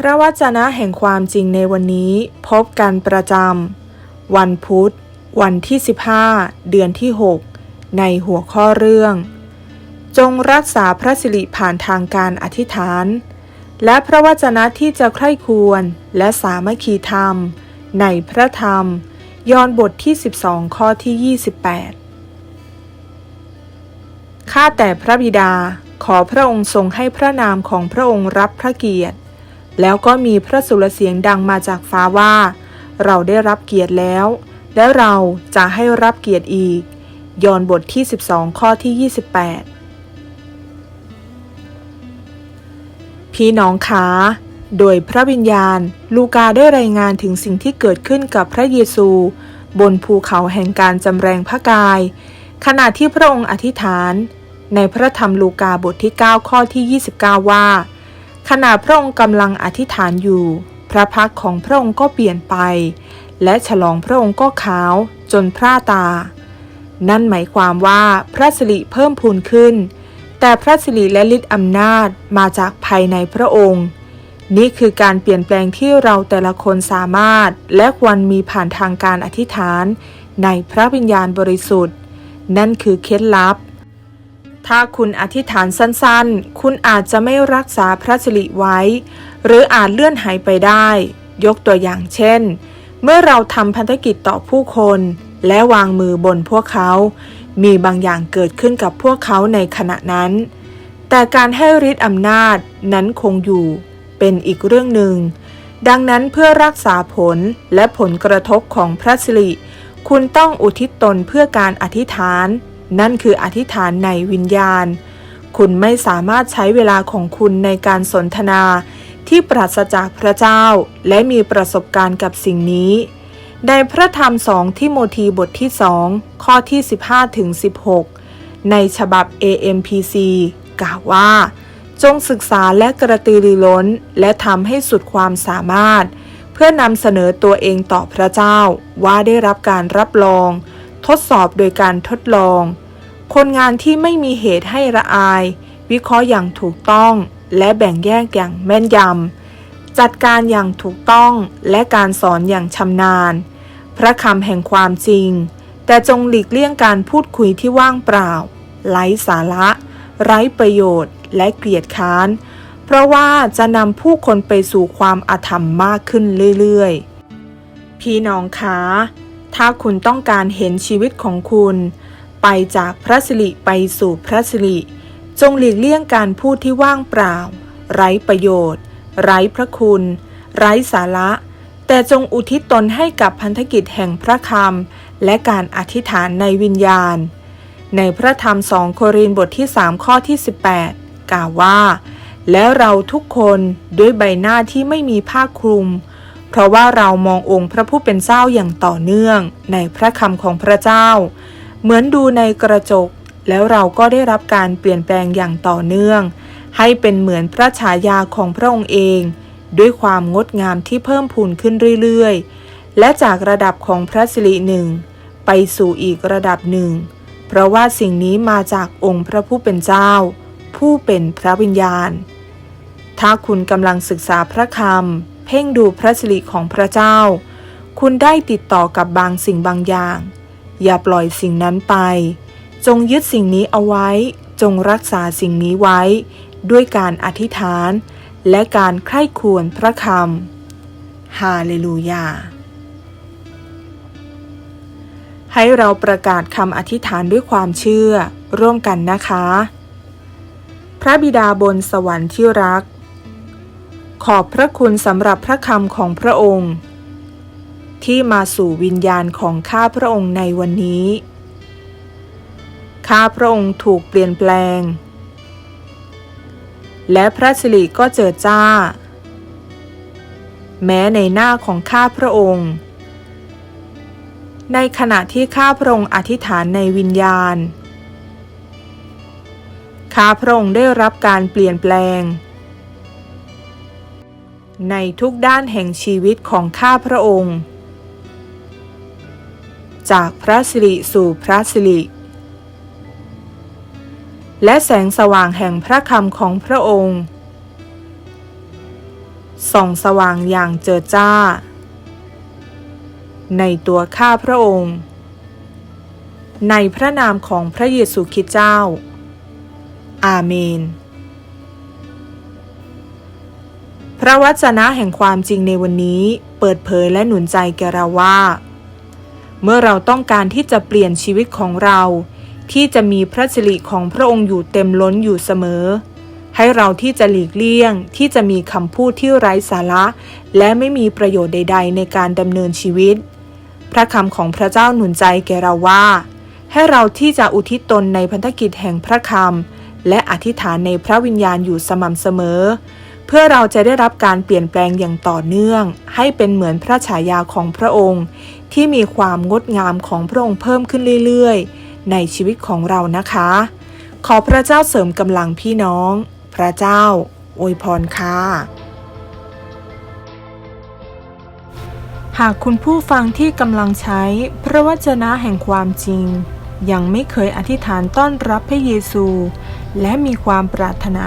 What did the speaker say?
พระวจนะแห่งความจริงในวันนี้พบกันประจำ วันพุธ วันที่ 15 เดือนที่ 6 ในหัวข้อเรื่อง จงรักษาพระสิริผ่านทางการอธิษฐาน และพระวจนะที่จะใคร่ควรและสามัคคีธรรม ในพระธรรม ยอห์นบทที่ 12 ข้อที่ 28 ข้าแต่พระบิดาขอพระองค์ทรงให้พระนามของพระองค์รับพระเกียรติ แล้วก็มีพระสุรเสียงดังมาจากฟ้าว่า เราได้รับเกียรติแล้ว และเราจะให้รับเกียรติอีก ยอห์นบทที่ 12 ข้อที่ 28 พี่น้องคะโดยพระวิญญาณ ลูกาได้รายงานถึงสิ่งที่เกิดขึ้นกับพระเยซู บนภูเขาแห่งการจำแรงพระกาย ขณะที่พระองค์อธิษฐาน ในพระธรรมลูกาบทที่ 9 ข้อที่ 29 ว่า ขณะพระองค์กำลังอธิษฐานอยู่ พระพักของพระองค์ก็เปลี่ยนไป และฉลองพระองค์ก็ขาวจนพร่าตา นั่นหมายความว่าพระสิริเพิ่มพูนขึ้น แต่พระสิริและฤทธิ์อำนาจมาจากภายในพระองค์ นี่คือการเปลี่ยนแปลงที่เราแต่ละคนสามารถ และควรมีผ่านทางการอธิษฐาน ในพระวิญญาณบริสุทธิ์ นั่นคือเคล็ดลับ ถ้าคุณอธิษฐานสั้นๆ คุณอาจจะไม่รักษาพระสิริไว้ หรืออาจเลื่อนหายไปได้ ยกตัวอย่างเช่น เมื่อเราทำพันธกิจต่อผู้คน และวางมือบนพวกเขา มีบางอย่างเกิดขึ้นกับพวกเขาในขณะนั้น แต่การให้ฤทธิ์อำนาจนั้นคงอยู่เป็นอีกเรื่องหนึ่ง ดังนั้นเพื่อรักษาผลและผลกระทบของพระสิริ คุณต้องอุทิศตนเพื่อการอธิษฐาน นั่นคืออธิษฐานในวิญญาณ คุณไม่สามารถใช้เวลาของคุณในการสนทนาที่ปราศจากพระเจ้า และมีประสบการณ์กับสิ่งนี้ ในพระธรรมสองที่โมธีบทที่สองข้อที่ 15ถึง16 ในฉบับ AMPC กล่าวว่า จงศึกษาและกระตือรือร้น และทำให้สุดความสามารถ เพื่อนำเสนอตัวเองต่อพระเจ้าว่าได้รับการรับรอง ทดสอบโดยการทดลอง คนงานที่ไม่มีเหตุให้ระอาย วิเคราะห์อย่างถูกต้อง และแบ่งแยกอย่างแม่นยำ จัดการอย่างถูกต้องและการสอนอย่างชำนาญ พระคำแห่งความจริง แต่จงหลีกเลี่ยงการพูดคุยที่ว่างเปล่า ไร้สาระ ไร้ประโยชน์ และเกลียดค้าน เพราะว่าจะนำผู้คนไปสู่ความอาธรรมมากขึ้นเรื่อยๆ พี่น้องคะ ถ้าคุณต้องการเห็นชีวิตของคุณ ไปจากพระสิริไปสู่พระสิริ จงหลีกเลี่ยงการพูดที่ว่างเปล่า ไร้ประโยชน์ ไร้พระคุณ ไร้สาระ แต่จงอุทิศตนให้กับพันธกิจแห่งพระคำและการอธิษฐานในวิญญาณ ในพระธรรมสองโครินธ์บทที่ 3 ข้อที่ 18 กล่าวว่า แล้วเราทุกคนด้วยใบหน้าที่ไม่มีผ้าคลุม เพราะว่าเรามององค์พระผู้เป็นเจ้าอย่างต่อเนื่องในพระคำของพระเจ้า เหมือนดูในกระจก แล้วเราก็ได้รับการเปลี่ยนแปลงอย่างต่อเนื่อง ให้เป็นเหมือนพระฉายาของพระองค์เอง ด้วยความงดงามที่เพิ่มพูนขึ้นเรื่อยๆ และจากระดับของพระสิริหนึ่งไปสู่อีกระดับหนึ่ง เพราะว่าสิ่งนี้มาจากองค์พระผู้เป็นเจ้า ผู้เป็นพระวิญญาณ ถ้าคุณกำลังศึกษาพระคำ เพ่งดูพระสิริของพระเจ้า คุณได้ติดต่อกับบางสิ่งบางอย่าง อย่าปล่อยสิ่งนั้นไป จงยึดสิ่งนี้เอาไว้ จงรักษาสิ่งนี้ไว้ ด้วยการอธิษฐาน และการใคร่ควญพระคำฮาเลลูยาให้เราประกาศคำอธิษฐานด้วยความเชื่อร่วมกันนะคะ พระบิดาบนสวรรค์ที่รัก ขอบพระคุณสำหรับพระคำของพระองค์ ที่มาสู่วิญญาณของข้าพระองค์ในวันนี้ ข้าพระองค์ถูกเปลี่ยนแปลง และพระสิริก็เจิดจ้า แม้ในหน้าของข้าพระองค์ ในขณะที่ข้าพระองค์อธิษฐานในวิญญาณ ข้าพระองค์ได้รับการเปลี่ยนแปลง ในทุกด้านแห่งชีวิตของข้าพระองค์ จากพระสิริสู่พระสิริ และแสงสว่างแห่งพระคำของพระองค์ส่องสว่างอย่างเจิดจ้า ในตัวข้าพระองค์ ในพระนามของพระเยซูคริสต์เจ้า อาเมน ระวจนะแห่งความจริงในวันนี้เปิดเผยและหนุนใจแก่เราว่า เมื่อเราต้องการที่จะเปลี่ยนชีวิตของเรา ที่จะมีพระสิริของพระองค์อยู่เต็มล้นอยู่เสมอ ให้เราที่จะหลีกเลี่ยงที่จะมีคำพูดที่ไร้สาระ และไม่มีประโยชน์ใด ๆ ในการดำเนินชีวิต พระคำของพระเจ้าหนุนใจแก่เราว่า ให้เราที่จะอุทิศตนในพันธกิจแห่งพระคำและอธิษฐานในพระวิญญาณอยู่สม่ำเสมอ เพื่อเราจะได้รับการเปลี่ยนแปลงอย่างต่อเนื่อง ให้เป็นเหมือนพระฉายาของพระองค์ ที่มีความงดงามของพระองค์เพิ่มขึ้นเรื่อยๆ ในชีวิตของเรานะคะ ขอพระเจ้าเสริมกำลังพี่น้อง พระเจ้าอวยพรค่ะหากคุณผู้ฟังที่กำลังใช้พระวจนะแห่งความจริง ยังไม่เคยอธิษฐานต้อนรับพระเยซู และมีความปรารถนา